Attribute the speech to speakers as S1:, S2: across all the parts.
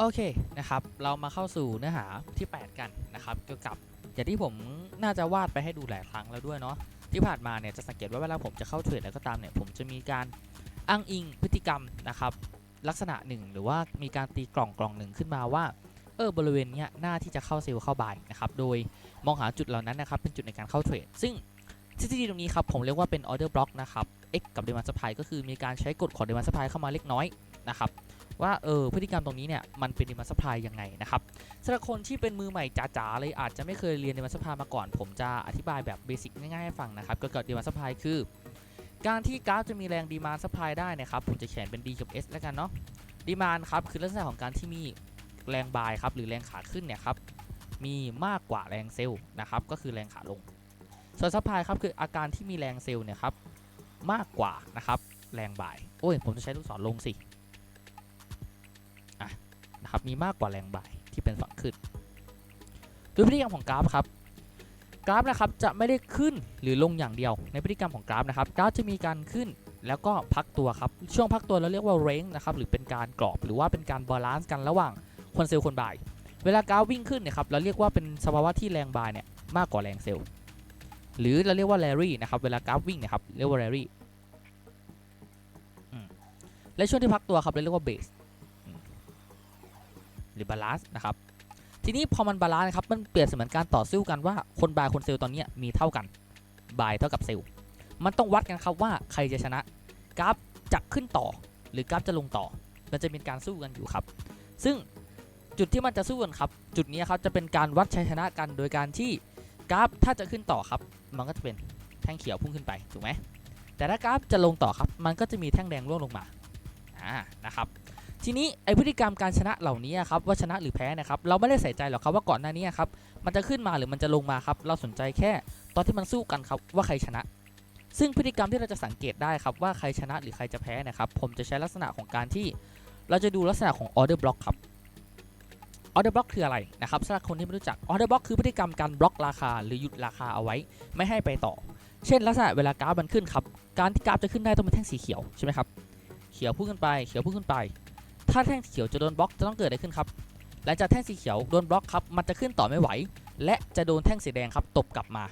S1: โอเคนะครับ เรามาเข้าสู่เนื้อหาที่ 8 กันนะครับเกี่ยวกับอย่างที่ผมน่าจะวาดไปให้ดูหลายครั้งแล้วด้วยเนาะที่ผ่านมาเนี่ยจะสังเกตว่าเวลาผมจะเข้าเทรดแล้วก็ตามเนี่ยผมจะมีการอ้างอิงพฤติกรรมนะครับ ลักษณะหนึ่งหรือว่ามีการตีกล่องกล่องหนึ่งขึ้นมาว่าเออบริเวณเนี้ยน่าที่จะเข้าเซลล์เข้าบายนะครับโดยมองหาจุดเหล่านั้นนะครับเป็นจุดในการเข้าเทรดซึ่งทฤษฎีตรงนี้ครับผมเรียกว่าเป็น order block นะครับ x กับ demand supply ก็คือมีการใช้กฎของ demand supply เข้ามาเล็กน้อยนะครับ ว่าเออพฤติกรรมตรงนี้เนี่ยมันเป็น demand supply ยังไงนะครับสำหรับคนที่เป็นมือใหม่จ๋าๆเลยอาจจะไม่เคยเรียน demand supply มาก่อน ผมจะอธิบายแบบเบสิกง่ายๆให้ฟังนะครับเกี่ยวกับ demand supply คือ การที่กราฟจะมีแรง demand supply ได้นะครับผมจะเขียนเป็น d กับ s แล้วกันเนาะ demand ครับคือลักษณะของการที่มีแรงบายครับหรือแรงขาขึ้นเนี่ยครับมีมากกว่าแรงเซลล์นะครับก็คือแรงขาลง ส่วน supply ครับคืออาการที่มีแรงเซลล์เนี่ยครับมากกว่านะครับแรงบ่าย โอ้ย ผมจะใช้ลูกศรลงสิ นะครับมีมากกว่าแรงบ่ายที่เป็นฝั่งขึ้นด้วยพฤติกรรมของกราฟครับกราฟนะครับจะไม่ได้ขึ้นหรือลงอย่างเดียว ในพฤติกรรมของกราฟนะครับกราฟจะมีการขึ้นแล้วก็พักตัวครับช่วงพักตัวเราเรียกว่าเรน g นะครับหรือเป็นการกรอบหรือว่าเป็นการบาลานซ์กันระหว่างคนเซลล์คนบ่าย เวลากราฟวิ่งขึ้นเนี่ยครับเราเรียกว่าเป็นสภาวะที่แรงบ่ายเนี่ยมากกว่าแรงเซลล์หรือเราเรียกว่าแรรี่นะครับเวลากราฟวิ่งเนะครับเรียกว่าแรรี่และช่วงที่พักตัวครับเราเรียกว่าเบส หรือบาลานซ์นะครับทีนี้พอมันบาลานซ์ครับมันเปรียบเสมือนการต่อสู้กันว่าคนบายคนเซลล์ตอนนี้มีเท่ากันบายเท่ากับเซลล์มันต้องวัดกันครับว่าใครจะชนะกราฟจะขึ้นต่อ หรือกราฟจะลงต่อ มันจะเป็นการสู้กันอยู่ครับ ซึ่งจุดที่มันจะสู้กันครับ จุดนี้ครับจะเป็นการวัดชัยชนะกันโดยการที่กราฟถ้าจะขึ้นต่อครับ มันก็จะเป็นแท่งเขียวพุ่งขึ้นไปถูกไหมแต่ถ้ากราฟจะลงต่อครับ มันก็จะมีแท่งแดงร่วงลงมาอ่านะครับ ทีนี้ไอพฤติกรรมการชนะเหล่านี้ครับว่าชนะหรือแพ้นะครับเราไม่ได้ใส่ใจหรอกครับว่าก่อนหน้านี้ครับมันจะขึ้นมาหรือมันจะลงมาครับเราสนใจแค่ตอนที่มันสู้กันครับว่าใครชนะ ซึ่งพฤติกรรมที่เราจะสังเกตได้ครับว่าใครชนะหรือใครจะแพ้นะครับผมจะใช้ลักษณะของการที่ เราจะดูลักษณะของ order block ครับ order block คืออะไรนะครับสำหรับคนที่ไม่รู้จัก order block คือพฤติกรรมการบล็อกราคา หรือหยุดราคาเอาไว้ ไม่ให้ไปต่อ เช่น ลักษณะเวลากราฟมันขึ้นครับการที่กราฟจะขึ้นได้ต้องเป็นแท่งสีเขียวใช่ไหมครับเขียวพุ่งขึ้นไปเขียวพุ่งขึ้นไป ถ้าแท่งสีเขียวจะโดนบล็อกจะต้องเกิดอะไรขึ้นครับหลังจากแท่งสีเขียวโดนบล็อกครับมันจะขึ้นต่อไม่ไหว และจะโดนแท่งสีแดงครับตบกลับมา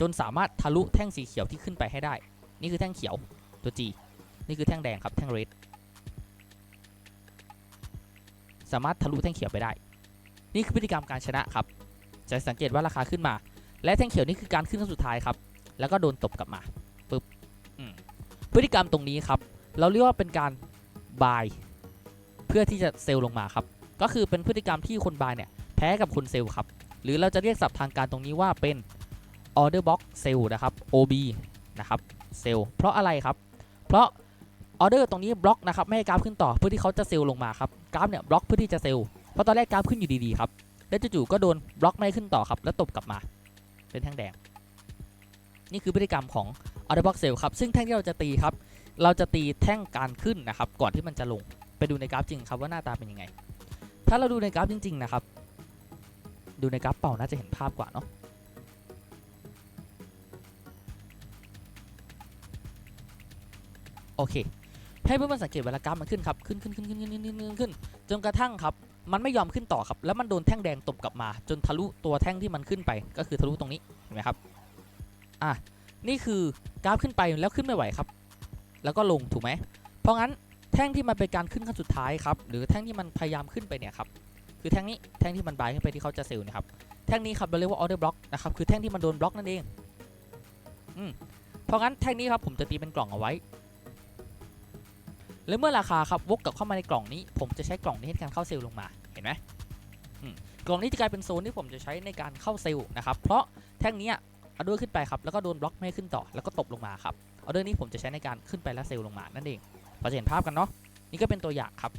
S1: จนสามารถทะลุแท่งสีเขียวที่ขึ้นไปให้ได้ นี่คือแท่งเขียวตัว G นี่คือแท่งแดงครับแท่ง red สามารถทะลุแท่งเขียวไปได้ นี่คือพฤติกรรมการชนะครับ จะสังเกตว่าราคาขึ้นมา และแท่งเขียวนี่คือการขึ้นครั้งสุดท้ายครับ แล้วก็โดนตบกลับมาปึ๊บพฤติกรรมตรงนี้ครับ เราเรียกว่าเป็นการ buy เพื่อที่จะเซลล์ลงมาครับ ก็คือเป็นพฤติกรรมที่คนบายเนี่ยแพ้กับคนเซลล์ครับ หรือเราจะเรียกศัพท์ทางการตรงนี้ว่าเป็น order box sell นะครับ OB นะครับเซลล์เพราะอะไรครับ เพราะออเดอร์ตรงนี้บล็อกนะครับไม่ให้กราฟขึ้นต่อเพื่อที่เขาจะเซลล์ลงมาครับกราฟเนี่ยบล็อกเพื่อที่จะเซลล์เพราะตอนแรกกราฟขึ้นอยู่ดีๆครับแล้วจู่ๆก็โดนบล็อกไม่ให้ขึ้นต่อครับ แล้วตบกลับมา เป็นแท่งแดง นี่คือพฤติกรรมของ order box sell ครับซึ่งแท่งที่เราจะตีครับ เราจะตีแท่งการขึ้นนะครับ ก่อนที่มันจะลง ไปดูในกราฟจริงครับว่าหน้าตาเป็นยังไง ถ้าเราดูในกราฟจริง ๆ นะครับ ดูในกราฟเป่าน่าจะเห็นภาพกว่าเนาะโอเค ให้เพื่อนๆสังเกตเวลากราฟมันขึ้นครับ ขึ้นขึ้นขึ้นขึ้นขึ้นขึ้นขึ้นขึ้นจนกระทั่งครับ มันไม่ยอมขึ้นต่อครับ แล้วมันโดนแท่งแดงตบกลับมา จนทะลุตัวแท่งที่มันขึ้นไป ก็คือทะลุตรงนี้ เห็นไหมครับ อะ นี่คือกราฟขึ้นไปแล้วขึ้นไม่ไหวครับ แล้วก็ลงถูกไหม เพราะงั้น แท่งที่มันเป็นการขึ้นขั้นสุดท้ายครับหรือแท่งที่มันพยายามขึ้นไปเนี่ยครับคือแท่งนี้แท่งที่มันบายขึ้นไปที่เขาจะเซลล์นะครับแท่งนี้ครับเราเรียกว่า order block นะครับคือแท่งที่มันโดนบล็อกนั่นเองอืมเพราะงั้นแท่งนี้ครับผมจะตีเป็นกล่องเอาไว้ แล้วเมื่อราคาครับวกกลับเข้ามาในกล่องนี้ ผมจะใช้กล่องนี้ให้การเข้าเซลล์ลงมาเห็นไหมอืมกล่องนี้จะกลายเป็นโซนที่ผมจะใช้ในการเข้าเซลล์นะครับเพราะแท่งนี้เอาด้วยขึ้นไปครับแล้วก็โดนบล็อกไม่ให้ขึ้นต่อ แล้วก็ตบลงมาครับออเดอร์นี้ผมจะใช้ในการขึ้นไปแล้วเซลล์ลงมานั่นเอง พอจะเห็นภาพกันเนาะนี่ก็เป็นตัวอย่างครับ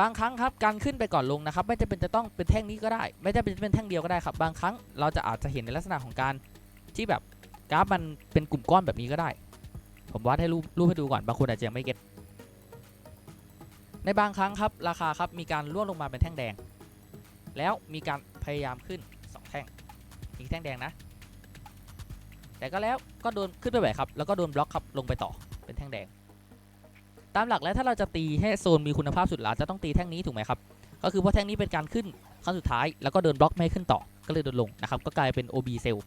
S1: บางครั้งครับการขึ้นไปก่อนลงนะครับ ไม่จำเป็นจะต้องเป็นแท่งนี้ก็ได้ ไม่จำเป็นจะเป็นแท่งเดียวก็ได้ครับ บางครั้งเราจะอาจจะเห็นในลักษณะของการที่แบบกราฟมันเป็นกลุ่มก้อนแบบนี้ก็ได้ ผมวาดให้รูปรูปให้ดูก่อนบางคนอาจจะยังไม่เก็ตในบางครั้งครับราคาครับมีการล่วงลงมาเป็นแท่งแดง แล้วมีการพยายามขึ้นสองแท่งมีแท่งแดงนะ แต่ก็แล้วก็โดนขึ้นไปไหวครับ แล้วก็โดนบล็อกครับลงไปต่อเป็นแท่งแดง ตามหลักแล้วถ้าเราจะตีให้โซนมีคุณภาพสุดเราจะต้องตีแท่งนี้ถูกไหมครับ ก็คือเพราะแท่งนี้เป็นการขึ้นครั้งสุดท้าย แล้วก็เดินบล็อกไม่ขึ้นต่อ ก็เลยเดินลงนะครับ ก็กลายเป็น OB เซล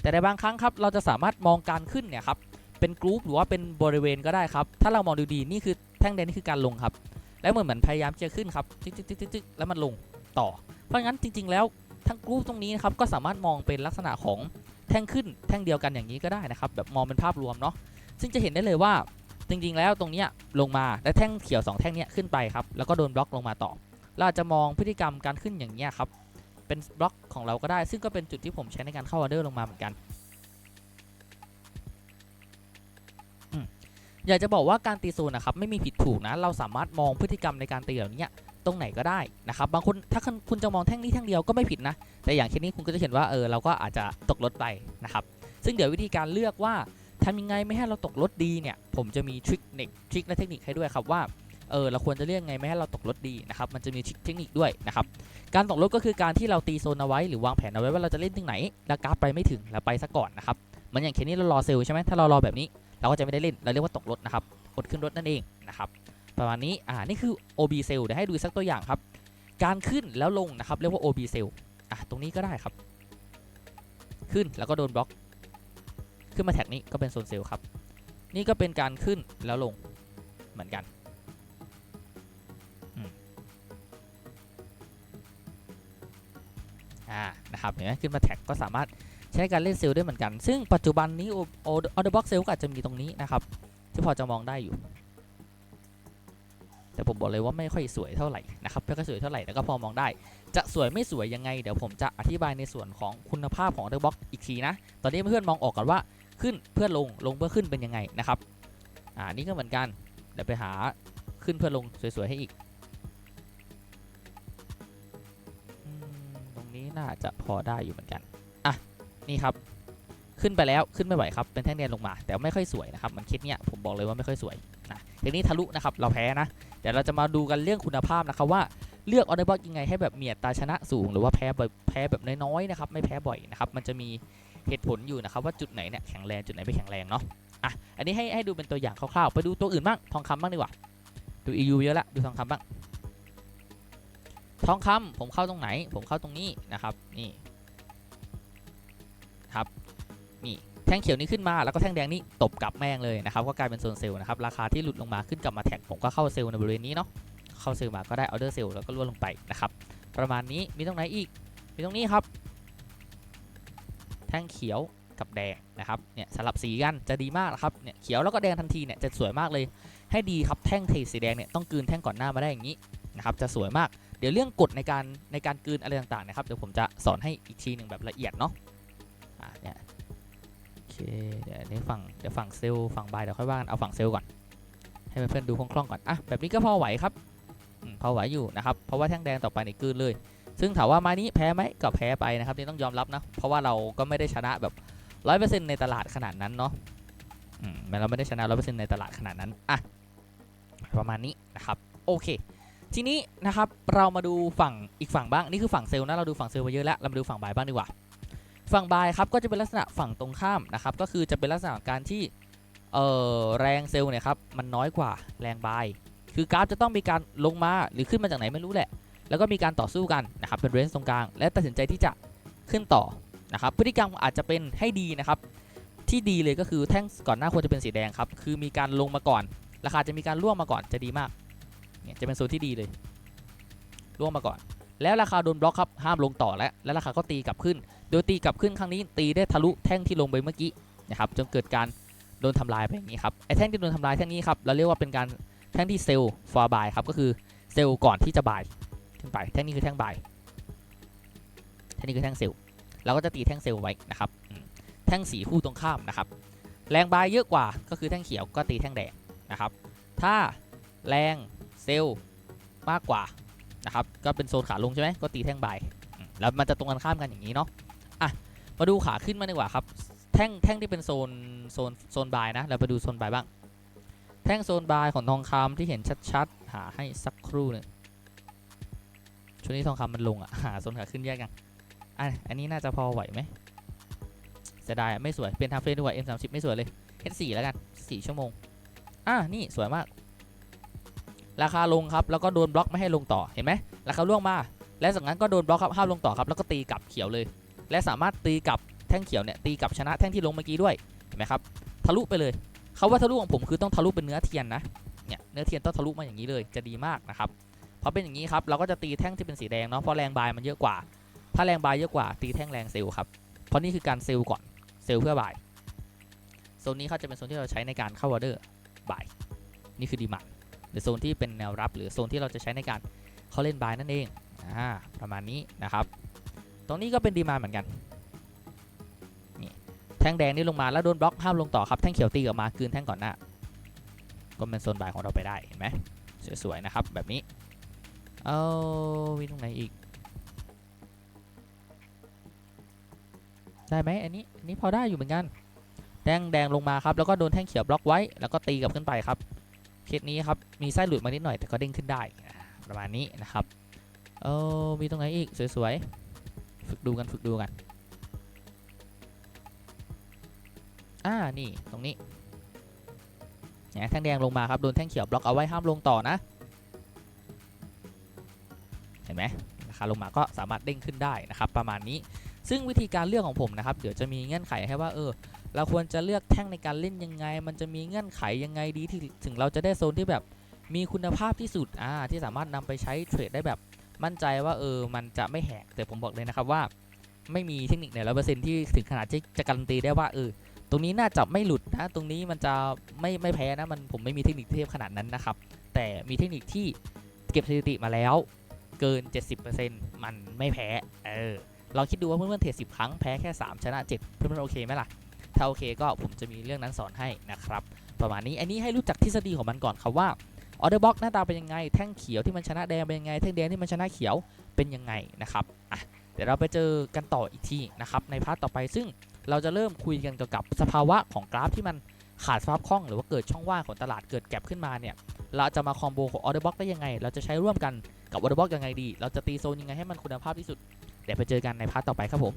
S1: แต่ในบางครั้งครับ เราจะสามารถมองการขึ้นเนี่ยครับ เป็นกรุ๊ปหรือว่าเป็นบริเวณก็ได้ครับ ถ้าเรามองดูดีนี่คือแท่งแดงนี่คือการลงครับ แล้วเหมือนเหมือนพยายามจะขึ้นครับจิ๊กจิ๊กจิ๊กจิ๊กแล้วมันลงต่อ เพราะงั้นจริง ๆ แล้วทั้งกรุ๊ปตรงนี้นะครับก็สามารถมองเป็นลักษณะของแท่งขึ้นแท่งเดียวกันอย่างนี้ก็ได้นะครับ แบบมองเป็นภาพรวมเนาะซึ่งจะเห็นได้เลยว่า จริงๆแล้วตรงเนี้ยลงมาและแท่งเขียว 2 แท่งเนี้ยขึ้นไปครับแล้วก็โดนบล็อกลงมาต่อ เราอาจจะมองพฤติกรรมการขึ้นอย่างเงี้ยครับเป็นบล็อกของเราก็ได้ ซึ่งก็เป็นจุดที่ผมใช้ในการเข้าออเดอร์ลงมาเหมือนกันอยากจะบอกว่าการตีโซนนะครับไม่มีผิดถูกนะเราสามารถมองพฤติกรรมในการตีเหล่านี้ตรงไหนก็ได้นะครับบางคนถ้าคุณคุณจะมองแท่งนี้แท่งเดียวก็ไม่ผิดนะ แต่อย่างเช่นนี้คุณก็จะเห็นว่าเออเราก็อาจจะตกรถไปนะครับซึ่งเดี๋ยววิธีการเลือกว่า ทำยังไงไม่ให้เราตกรถดีเนี่ยผมจะมีทริคเนทริคและเทคนิคให้ด้วยครับว่าเออเราควรจะเลือกไงไม่ให้เราตกรถดีนะครับมันจะมีเทคนิคด้วยนะครับการตกรถก็คือการที่เราตีโซนเอาไว้หรือวางแผนเอาไว้ว่าเราจะเล่นถึงไหน แล้วกราฟไปไม่ถึงแล้วไปซะก่อนนะครับมือนอย่างเคสนี้เรารอเซลใช่ไหมถ้าเรารอแบบนี้เราก็จะไม่ได้เล่นเราเรียกว่าตกรถนะครับอดขึ้นรถนั่นเองนะครับประมาณนี้อ่านี่คือ OB เซลเดี๋ยวให้ดูสักตัวอย่างครับ การขึ้นแล้วลงนะครับเรียกว่า OB เซลอะตรงนี้ก็ได้ครับ ขึ้นแล้วก็โดนบล็อก ขึ้นมาแท็กนี้ก็เป็นโซนเซลล์ครับ นี่ก็เป็นการขึ้นแล้วลงเหมือนกันอ่านะครับเห็นไหมขึ้นมาแท็กก็สามารถใช้การเล่นเซลล์ได้เหมือนกัน ซึ่งปัจจุบันนี้ออเดอร์บ็อกเซลล์ก็อาจจะมีตรงนี้นะครับ ที่พอจะมองได้อยู่ แต่ผมบอกเลยว่าไม่ค่อยสวยเท่าไหร่นะครับไม่ค่อยสวยเท่าไหร่แต่ก็พอมองได้ จะสวยไม่สวยยังไง เดี๋ยวผมจะอธิบายในส่วนของคุณภาพของ Other Box อีกทีนะ ตอนนี้เพื่อนๆมองออกก่อนว่า ขึ้นเพื่อลงลงเพื่อขึ้นเป็นยังไงนะครับอ่านี่ก็เหมือนกันเดี๋ยวไปหาขึ้นเพื่อลงสวยๆให้อีกตรงนี้น่าจะพอได้อยู่เหมือนกันอะนี่ครับขึ้นไปแล้วขึ้นไม่ไหวครับเป็นแท่งแดงลงมา แต่ไม่ค่อยสวยนะครับมันคิดเนี่ยผมบอกเลยว่าไม่ค่อยสวยนะทีนี้ทะลุนะครับเราแพ้นะเดี๋ยวเราจะมาดูกันเรื่องคุณภาพนะครับว่าเลือกออเดอร์บล็อกยังไงให้แบบเมีอัตาชนะสูงหรือว่าแพ้แบบแพ้แบบน้อยๆนะครับไม่แพ้บ่อยนะครับมันจะมี เหตุผลอยู่นะครับว่าจุดไหนเนี่ยแข็งแรงจุดไหนไม่แข็งแรงเนาะอะอันนี้ให้ให้ดูเป็นตัวอย่างคร่าวๆไปดูตัวอื่นบ้างทองคำบ้างดีกว่าดู EU เยอะละดูทองคำบ้างทองคำผมเข้าตรงไหน ผมเข้าตรงนี้นะครับนี่ครับนี่แท่งเขียวนี้ขึ้นมาแล้วก็แท่งแดงนี้ตบกลับแม่งเลยนะครับก็กลายเป็นโซนเซลล์นะครับราคาที่หลุดลงมาขึ้นกลับมาแท็กผมก็เข้าเซลล์ในบริเวณนี้เนาะเข้าเซลล์มาก็ได้ออเดอร์เซลล์แล้วก็ล่วงลงไปนะครับประมาณนี้มีตรงไหนอีกมีตรงนี้ครับ ท่งเขียวกับแดงนะครับเนี่ยสลับสีกันจะดีมากนะครับเนี่ยเขียวแล้วก็แดงทันทีเนี่ยจะสวยมากเลย ให้ดีครับแท่งเทสีแดงเนี่ยต้องกืนแท่งก่อนหน้ามาได้อย่างนี้นะครับจะสวยมาก เดี๋ยวเรื่องกฎในการในการกืนอะไรต่างๆนะครับเดี๋ยวผมจะสอนให้อีกทีหนึ่งแบบละเอียดเนาะอ่าเนี่ยโอเคเดี๋ยวนี้ฝั่งเดี๋ยวฝั่งเซลล์ฝั่งบายเดี๋ยวค่อยว่ากันเอาฝั่งเซลล์ก่อนให้เพื่อนๆดูคล่องๆก่อนอะแบบนี้ก็พอไหวครับพอไหวอยู่นะครับเพราะว่าแท่งแดงต่อไปเนี่ยกลืนเลย ซึ่งถามว่าม้นี้แพ้ไหมก็แพ้ไปนะครับนี่ต้องยอมรับนะ เพราะว่าเราก็ไม่ได้ชนะแบบร้อยเปอร์เซ็นต์ในตลาดขนาดนั้นเนาะอืมเราไม่ได้ชนะร้อยเปอร์เซ็นต์ในตลาดขนาดนั้นอะประมาณนี้นะครับโอเค ทีนี้นะครับเรามาดูฝั่งอีกฝั่งบ้างนี่คือฝั่งเซลล์นะเราดูฝั่งเซลล์มาเยอะแล้วเรามาดูฝั่งบายบ้างดีกว่า ฝั่งบายครับก็จะเป็นลักษณะฝั่งตรงข้ามนะครับก็คือจะเป็นลักษณะการที่เอ่อแรงเซลล์เนี่ยครับมันน้อยกว่าแรงบายคือกราฟจะต้องมีการลงมาหรือขึ้นมาจากไหนไม่รู้แหละ แล้วก็มีการต่อสู้กันนะครับเป็นเรนจ์ตรงกลาง และตัดสินใจที่จะขึ้นต่อนะครับพฤติกรรมอาจจะเป็นให้ดีนะครับที่ดีเลยก็คือแท่งก่อนหน้าควรจะเป็นสีแดงครับคือมีการลงมาก่อน ราคาจะมีการร่วงมาก่อนจะดีมากเนี่ยจะเป็นโซนที่ดีเลยร่วงมาก่อน แล้วราคาโดนบล็อกครับห้ามลงต่อแล้วแล้วราคาก็ตีกลับขึ้น โดยตีกลับขึ้นครั้งนี้ตีได้ทะลุแท่งที่ลงไปเมื่อกี้นะครับจนเกิดการโดนทำลายไปอย่างนี้ครับไอ้แท่งที่โดนทำลายแท่งนี้ครับเราเรียกว่าเป็นการแท่งที่เซลล์ฟอร์บายครับก็คือเซลล์ก่อนที่จะบาย ขึ้นไป แท่งนี้คือแท่งบายแท่งนี้คือแท่งเซลล์เราก็จะตีแท่งเซลล์ไว้นะครับ แท่งสีคู่ตรงข้ามนะครับ แรงบายเยอะกว่าก็คือแท่งเขียวก็ตีแท่งแดงนะครับ ถ้าแรงเซลล์มากกว่านะครับก็เป็นโซนขาลงใช่ไหมก็ตีแท่งบายแล้วมันจะตรงกันข้ามกันอย่างนี้เนาะอะมาดูขาขึ้นมาดีกว่าครับแท่งแท่งที่เป็นโซนโซนโซนบายนะเราไปดูโซนบายบ้าง แท่งโซนบายของทองคำที่เห็นชัดๆ หาให้สักครู่หนึ่ง ช่วงนี้ทองคำมันลงอะหาโซนขาขึ้นแยกกันอะอันนี้น่าจะพอไหวไหมเสียดายไม่สวย เป็นทาเฟรนดีกว่า M30 ไม่สวยเลย H4 แล้วกัน4ชั่วโมง อะนี่สวยมาก ราคาลงครับ แล้วก็โดนบล็อกไม่ให้ลงต่อ เห็นไหมราคาล่วงมา และจากนั้นก็โดนบล็อกครับ ห้ามลงต่อครับ แล้วก็ตีกลับเขียวเลย และสามารถตีกลับแท่งเขียวเนี่ย ตีกลับชนะแท่งที่ลงเมื่อกี้ด้วย เห็นไหมครับ ทะลุไปเลย เขาว่าทะลุของผมคือต้องทะลุเป็นเนื้อเทียนนะ เนี่ย เนื้อเทียนต้องทะลุมาอย่างนี้เลย จะดีมากนะครับ พราะเป็นอย่างนี้ครับเราก็จะตีแท่งที่เป็นสีแดงเนาะเพราะแรงบายมันเยอะกว่า ถ้าแรงบายเยอะกว่าตีแท่งแรงเซลล์ครับเพราะนี่คือการเซลล์ก่อนเซลล์เพื่อบายโซนนี้เขาจะเป็นโซนที่เราใช้ในการเข้าออเดอร์บายนี่คือดีมาหรือโซนที่เป็นแนวรับหรือโซนที่เราจะใช้ในการเขาเล่นบายนั่นเองอ่าประมาณนี้นะครับ ตรงนี้ก็เป็นดีมาเหมือนกันนี่แท่งแดงนี่ลงมาแล้วโดนบล็อกห้ามลงต่อครับแท่งเขียวตีกลับมาคืนแท่งก่อนหน้าก็เป็นโซนบายของเราไปได้เห็นไหมสวยๆนะครับแบบนี้ เอามีตรงไหนอีก ได้ไหมอันนี้อันนี้พอได้อยู่เหมือนกัน แดงแดงลงมาครับแล้วก็โดนแท่งเขียวบล็อกไว้ แล้วก็ตีกลับขึ้นไปครับเคสนี้ครับมีไส้หลุดมานิดหน่อยแต่ก็เด้งขึ้นได้ประมาณนี้นะครับเออมีตรงไหนอีกสวยๆฝึกดูกันฝึกดูกันอ่านี่ตรงนี้เนี่ยแท่งแดงลงมาครับโดนแท่งเขียวบล็อกเอาไว้ห้ามลงต่อนะ ห็นไหมราคาลงมาก็สามารถเด้งขึ้นได้นะครับประมาณนี้ซึ่งวิธีการเลือกของผมนะครับเดี๋ยวจะมีเงื่อนไขให้ว่าเออเราควรจะเลือกแท่งในการเล่นยังไง มันจะมีเงื่อนไขยังไงดีที่ถึงเราจะได้โซนที่แบบมีคุณภาพที่สุดอ่าที่สามารถนำไปใช้เทรดได้แบบมั่นใจว่าเออมันจะไม่แหกแต่ผมบอกเลยนะครับว่า ไม่มีเทคนิคไหนร้อยเปอร์เซ็นที่ถึงขนาดที่จะการันตีได้ว่าเออตรงนี้น่าจะไม่หลุดนะตรงนี้มันจะไม่ไม่แพ้นะมันผมไม่มีเทคนิคเทียบขนาดนั้นนะครับแต่มีเทคนิคที่เก็บสถิติมาแล้ว เกิน 70%มันไม่แพ้ เออลองคิดดูว่าเพื่อนๆเทรด10 ครั้งแพ้แค่ 3 ชนะ 7 เพื่อนๆโอเคไหมล่ะ ถ้าโอเคก็ผมจะมีเรื่องนั้นสอนให้นะครับ ประมาณนี้อันนี้ให้รู้จักทฤษฎีของมันก่อนครับว่าออเดอร์บ็อกหน้าตาเป็นยังไง แท่งเขียวที่มันชนะแดงเป็นยังไง แท่งแดงที่มันชนะเขียวเป็นยังไงนะครับอะเดี๋ยวเราไปเจอกันต่ออีกทีนะครับในพาร์ทต่อไปซึ่งเราจะเริ่มคุยกันเกี่ยวกับสภาวะของกราฟที่มันขาดสภาพคล่องหรือว่าเกิดช่องว่างของตลาดเกิดแก็บขึ้นมาเนี่ยเราจะมาคอมโบของออเดอร์บ็อกได้ยังไง เราจะใช้ร่วมกัน กับออเดอร์บ็อกยังไงดี เราจะตีโซนยังไงให้มันคุณภาพที่สุด เดี๋ยวไปเจอกันในพาร์ทต่อไปครับผม